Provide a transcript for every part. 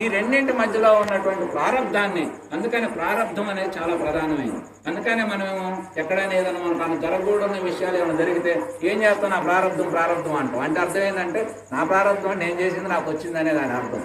ఈ రెండింటి మధ్యలో ఉన్నటువంటి ప్రారంధాన్ని అందుకని ప్రారంధం అనేది చాలా ప్రధానమైంది. అందుకనే మనమేమో ఎక్కడైనా ఏదైనా మనకు జరగకూడని విషయాలు ఏమైనా జరిగితే ఏం చేస్తాం? నా ప్రారంధం ప్రారంధం అంటాం. అంటే అర్థం ఏంటంటే నా ప్రారంధం అంటే నేను చేసింది నాకు వచ్చింది అనేది దాని అర్థం.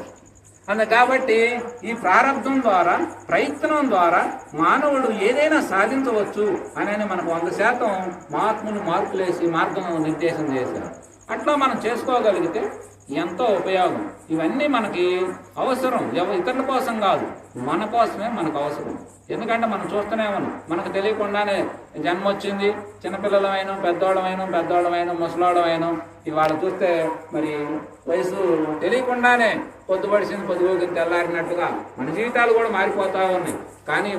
అందు కాబట్టి ఈ ప్రారంధం ద్వారా ప్రయత్నం ద్వారా మానవుడు ఏదైనా సాధించవచ్చు అని మనకు వంద శాతం మహాత్ములు మార్పులేసి మార్గం నిర్దేశం చేశారు. అట్లా మనం చేసుకోగలిగితే ఎంతో ఉపయోగం. ఇవన్నీ మనకి అవసరం. ఇతరుల కోసం కాదు. మన కోసమే మనకు అవసరం. ఎందుకంటే మనం చూస్తూనే ఉన్నాం. మనకు తెలియకుండానే జన్మ వచ్చింది. చిన్నపిల్లలమైన పెద్దవాళ్ళమైన పెద్దవాళ్ళమైన ముసలోళ్ళమైన. ఇవాళ చూస్తే మరి వయసు తెలియకుండానే పొద్దుపడిసింది పొద్దుపోకింది తెల్లారినట్టుగా మన జీవితాలు కూడా మారిపోతా ఉన్నాయి. కానీ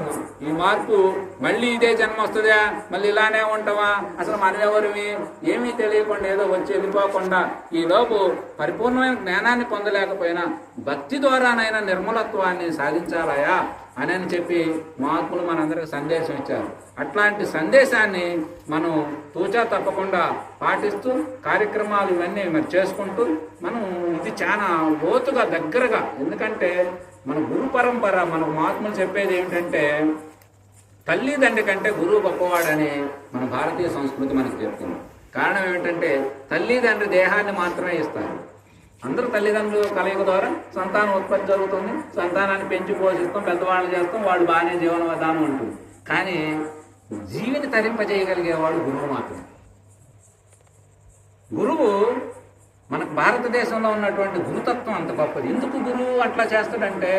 ఈ మార్పు మళ్ళీ ఇదే జన్మ వస్తుందా? మళ్ళీ ఇలానే ఉంటావా అసలు మనమెవరివి ఏమీ తెలియకుండా ఏదో వచ్చి వెళ్ళిపోకుండా ఈ లోపు పరిపూర్ణమైన జ్ఞానాన్ని పొందలేకపోయినా భక్తి ద్వారానైనా నిర్మలత్వాన్ని సాధించాలయా అని అని చెప్పి మహాత్ములు మనందరికి సందేశం ఇచ్చారు. అట్లాంటి సందేశాన్ని మనం తూచా తప్పకుండా పాటిస్తూ కార్యక్రమాలు ఇవన్నీ మరి చేసుకుంటూ మనం ఇది చాలా లోతుగా దగ్గరగా ఎందుకంటే మన గురు పరంపర మన మహాత్ములు చెప్పేది ఏమిటంటే తల్లిదండ్రి కంటే గురువు గొప్పవాడని మన భారతీయ సంస్కృతి మనకు చెప్తుంది. కారణం ఏమిటంటే తల్లిదండ్రి దేహాన్ని మాత్రమే ఇస్తారు. అందరూ తల్లిదండ్రులు కలయిక ద్వారా సంతానం ఉత్పత్తి జరుగుతుంది. సంతానాన్ని పెంచి పోషిస్తాం పెద్దవాళ్ళు చేస్తాం వాళ్ళు బాగానే జీవన విధానం ఉంటుంది. కానీ జీవిని తరింపజేయగలిగేవాడు గురువు మాత్రమే. గురువు మనకు భారతదేశంలో ఉన్నటువంటి గురుతత్వం అంత గొప్పది. ఎందుకు గురువు అట్లా చేస్తాడంటే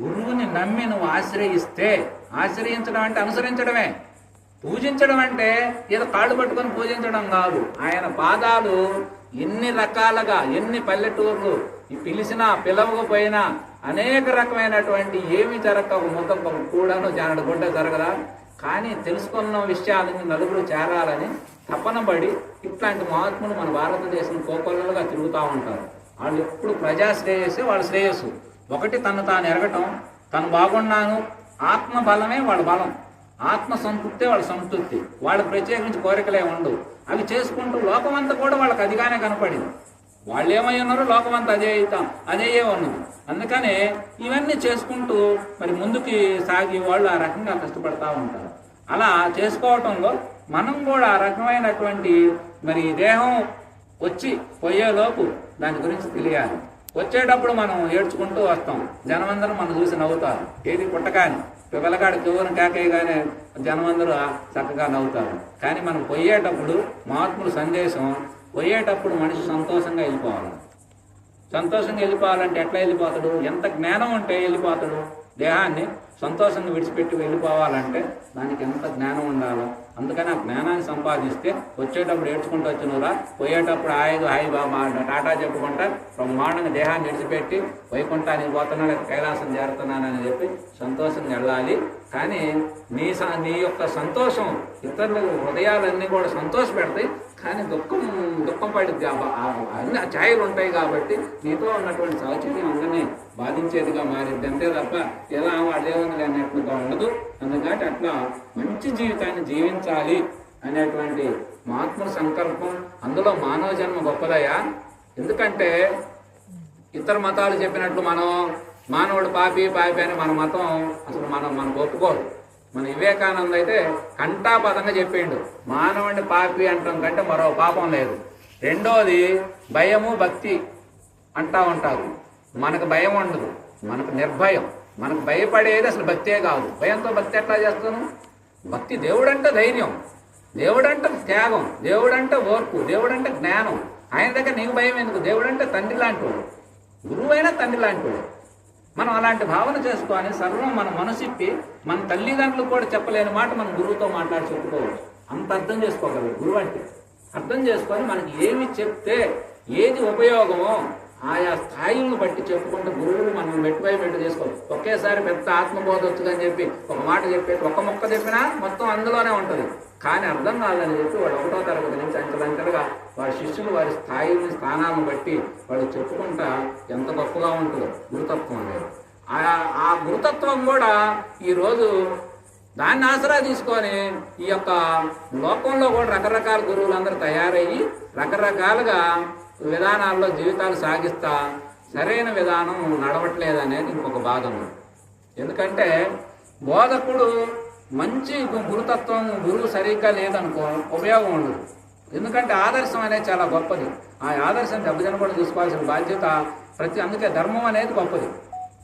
గురువుని నమ్మి నువ్వు ఆశ్రయిస్తే ఆశ్రయించడం అంటే అనుసరించడమే. పూజించడం అంటే ఏదో కాళ్ళు పట్టుకొని పూజించడం కాదు. ఆయన పాదాలు ఎన్ని రకాలుగా ఎన్ని పల్లెటూర్లు ఈ పిలిచినా పిలవకపోయినా అనేక రకమైనటువంటి ఏమి జరగక ఒక ముఖం కూడాను జరగకుండా జరగదా? కానీ తెలుసుకున్న విషయాలని నలుగురు చేరాలని తపన పడి ఇట్లాంటి మహాత్ములు మన భారతదేశం కోకొల్లలుగా తిరుగుతూ ఉంటారు. వాళ్ళు ఎప్పుడు ప్రజా శ్రేయస్సే వాళ్ళ శ్రేయస్సు. ఒకటి తను తాను ఎరగటం తను బాగున్నాను ఆత్మ బలమే వాళ్ళ బలం. ఆత్మ సంతృప్తే వాళ్ళ సంతృప్తి. వాళ్ళ ప్రత్యేకించి కోరికలే ఉండవు. అవి చేసుకుంటూ లోకమంతా కూడా వాళ్ళకి అదిగానే కనపడింది. వాళ్ళు ఏమై ఉన్నారో లోకమంతా అదే అవుతాం. అదే ఉన్నది అందుకనే ఇవన్నీ చేసుకుంటూ మరి ముందుకి సాగి వాళ్ళు ఆ రకంగా కష్టపడతా ఉంటారు. అలా చేసుకోవటంలో మనం కూడా ఆ రకమైనటువంటి మరి దేహం వచ్చి పోయేలోపు దాని గురించి తెలియాలి. వచ్చేటప్పుడు మనం ఏడ్చుకుంటూ వస్తాం. జనమందరూ మనం చూసి నవ్వుతారు. ఏది పుట్టకాని పిల్లగాడు చెవును కాకేయగానే జనమందరూ చక్కగా నవ్వుతారు. కానీ మనం పోయేటప్పుడు మహాత్ముల సందేశం పోయేటప్పుడు మనిషి సంతోషంగా వెళ్ళిపోవాలి. సంతోషంగా వెళ్ళిపోవాలంటే ఎట్లా వెళ్ళిపోతాడు? ఎంత జ్ఞానం ఉంటే వెళ్ళిపోతాడు? దేహాన్ని సంతోషంగా విడిచిపెట్టి వెళ్ళిపోవాలంటే దానికి ఎంత జ్ఞానం ఉండాలో అందుకని ఆ జ్ఞానాన్ని సంపాదిస్తే వచ్చేటప్పుడు ఏడ్చుకుంటూ వచ్చినరా పోయేటప్పుడు హాయి హాయి బాబా టాటా చెప్పుకుంటా బ్రహ్మాండంగా దేహాన్ని విడిచిపెట్టి వైకుంఠానికి పోతున్నాడు కైలాసం చేరుతున్నానని చెప్పి సంతోషంగా వెళ్ళాలి. కానీ నీ స నీ యొక్క సంతోషం ఇతరుల హృదయాలన్నీ కూడా సంతోషపెడతాయి. కానీ దుఃఖం దుఃఖం పడిద్ది అన్ని ఛాయలు ఉంటాయి కాబట్టి నీతో ఉన్నటువంటి సహచర్యం అందరినీ బాధించేదిగా మారింది. అంతే తప్ప ఎలా అదేముంది అన్నట్లుగా ఉండదు. అందుకని అట్లా మంచి జీవితాన్ని జీవించాలి అనేటువంటి మహాత్ముల సంకల్పం అందులో మానవ జన్మ గొప్పదయా ఎందుకంటే ఇతర మతాలు చెప్పినట్లు మనం మానవుడు పాపి పాపి అని మన మతం అసలు మనం మనకు ఒప్పుకోదు మన వివేకానంద అయితే కంటాపదంగా చెప్పిండు. మానవుడిని పాపి అంటాం కంటే మరో పాపం లేదు. రెండోది భయము భక్తి అంటా ఉంటారు. మనకు భయం ఉండదు. మనకు నిర్భయం. మనకు భయపడేది అసలు భక్తే కాదు. భయంతో భక్తి ఎట్లా చేస్తాను భక్తి దేవుడంటే ధైర్యం. దేవుడంటే త్యాగం. దేవుడంటే ఓర్పు. దేవుడంటే జ్ఞానం. ఆయన దగ్గర నీకు భయం ఎందుకు? దేవుడంటే తండ్రి లాంటివాడు గురువు తండ్రి లాంటివాడు మనం అలాంటి భావన చేసుకొని సర్వం మన మనసిప్పి మన తల్లిదండ్రులు కూడా చెప్పలేని మాట మనం గురువుతో మాట్లాడి చెప్పుకోవచ్చు. అంత అర్థం చేసుకోగలరు గురువు అంటే. అర్థం చేసుకొని మనకి ఏమి చెప్తే ఏది ఉపయోగమో ఆయా స్థాయిలను బట్టి చెప్పుకుంటూ గురువులు మనం మెట్టుపై మెట్టు చేసుకోవాలి. ఒకేసారి పెద్ద ఆత్మబోధ వచ్చుదని చెప్పి ఒక మాట చెప్పి ఒక్క మొక్క చెప్పినా మొత్తం అందులోనే ఉంటుంది. కానీ అర్థం కాదని చెప్పి వాడు ఒకటో తరగతి నుంచి అంచెలంచెలుగా వారి శిష్యులు వారి స్థాయిని స్థానాలను బట్టి వాళ్ళు చెప్పుకుంటా ఎంత గొప్పగా ఉంటుందో. గురుతత్వం అనేది. ఆ ఆ గురుతత్వం కూడా ఈరోజు దాన్ని ఆసరా తీసుకొని ఈ యొక్క లోకంలో కూడా రకరకాల గురువులందరూ తయారయ్యి రకరకాలుగా విధానాల్లో జీవితాలు సాగిస్తా సరైన విధానం నడవట్లేదు అనేది ఇంకొక బాధ ఎందుకంటే బోధకుడు మంచి గురుతత్వం గురువు సరిగ్గా లేదనుకో ఉపయోగం ఉండదు. ఎందుకంటే ఆదర్శం అనేది చాలా గొప్పది. ఆ ఆదర్శం దెబ్బతినకుండా చూసుకోవాల్సిన బాధ్యత ప్రతి అందుకే ధర్మం అనేది గొప్పది.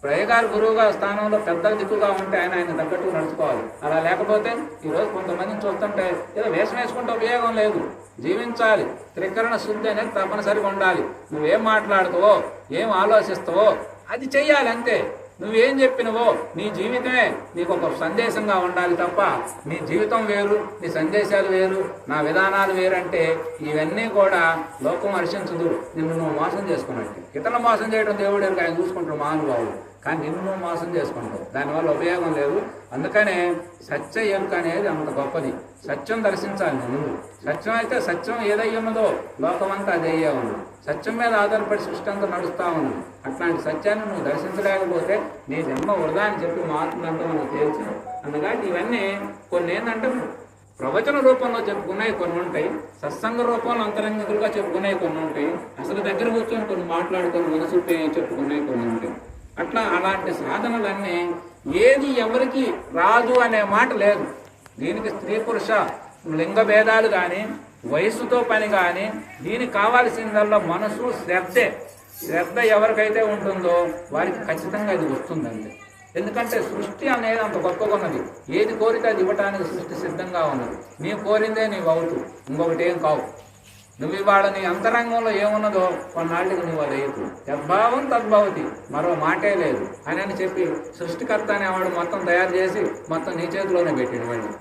ప్రయోగాలు గురువుగా స్థానంలో పెద్ద దిక్కుగా ఉంటే ఆయన ఆయన తగ్గట్టు నడుచుకోవాలి. అలా లేకపోతే ఈరోజు కొంతమందిని చూస్తుంటే ఏదో వేషం వేసుకుంటే ఉపయోగం లేదు. జీవించాలి. త్రికరణ శుద్ధి అనేది తప్పనిసరిగా ఉండాలి. నువ్వేం మాట్లాడుతావో ఏం ఆలోచిస్తావో అది చెయ్యాలి అంతే. నువ్వేం చెప్పినవో నీ జీవితమే నీకు ఒక సందేశంగా ఉండాలి తప్ప నీ జీవితం వేరు నీ సందేశాలు వేరు నా విధానాలు వేరంటే ఇవన్నీ కూడా లోకం హర్షించదు. నిన్ను నువ్వు మోసం చేసుకున్నట్టు. ఇతరులు మోసం చేయడం దేవుడు ఆయన చూసుకుంటారు మహానుభావుడు కానీ నిన్ను నువ్వు మోసం చేసుకుంటావు. దానివల్ల ఉపయోగం లేదు. అందుకనే సత్య ఎరుక అనేది అంత గొప్పది. సత్యం దర్శించాలి నువ్వు ముందు సత్యం అయితే సత్యం ఏదై ఉన్నదో లోకమంతా అదే ఉంది. సత్యం మీద ఆధారపడి సృష్టి అంతా నడుస్తూ ఉంది. అట్లాంటి సత్యాన్ని నువ్వు దర్శించలేకపోతే నీ జన్మ వృధా అని చెప్పి మారుతుందంటే మనకు తెలుసు అందుకని ఇవన్నీ కొన్ని ఏంటంటే ప్రవచన రూపంలో చెప్పుకున్నాయి కొన్ని ఉంటాయి. సత్సంగ రూపంలో అంతరంగికులుగా చెప్పుకున్నాయి కొన్ని ఉంటాయి. అసలు దగ్గర కూర్చొని కొన్ని మాట్లాడుకొని మనసు చెప్పుకున్నాయి కొన్ని ఉంటాయి. అట్లా అలాంటి సాధనలన్నీ ఏది ఎవరికి రాదు అనే మాట లేదు. దీనికి స్త్రీ పురుష లింగ భేదాలు కానీ వయసుతో పని కానీ దీనికి కావాల్సిందల్లా మనసు శ్రద్ధే. శ్రద్ధ ఎవరికైతే ఉంటుందో వారికి ఖచ్చితంగా ఇది వస్తుందండి. ఎందుకంటే సృష్టి అనేది అంత గొప్పగా ఉన్నది ఏది కోరితే అది ఇవ్వటానికి సృష్టి సిద్ధంగా ఉన్నది. నీ కోరిందే నీవు అవుతూ. ఇంకొకటి ఏం కావు. నువ్వు ఇవాళ నీ అంతరంగంలో ఏమున్నదో కొన్నాళ్ళకి నువ్వు అది అయ్యకు తద్భావం తద్భవతి మరో మాటే లేదు అని అని చెప్పి సృష్టికర్త అనేవాడు మొత్తం తయారు చేసి మొత్తం నీ చేతిలోనే పెట్టిండు వాడిని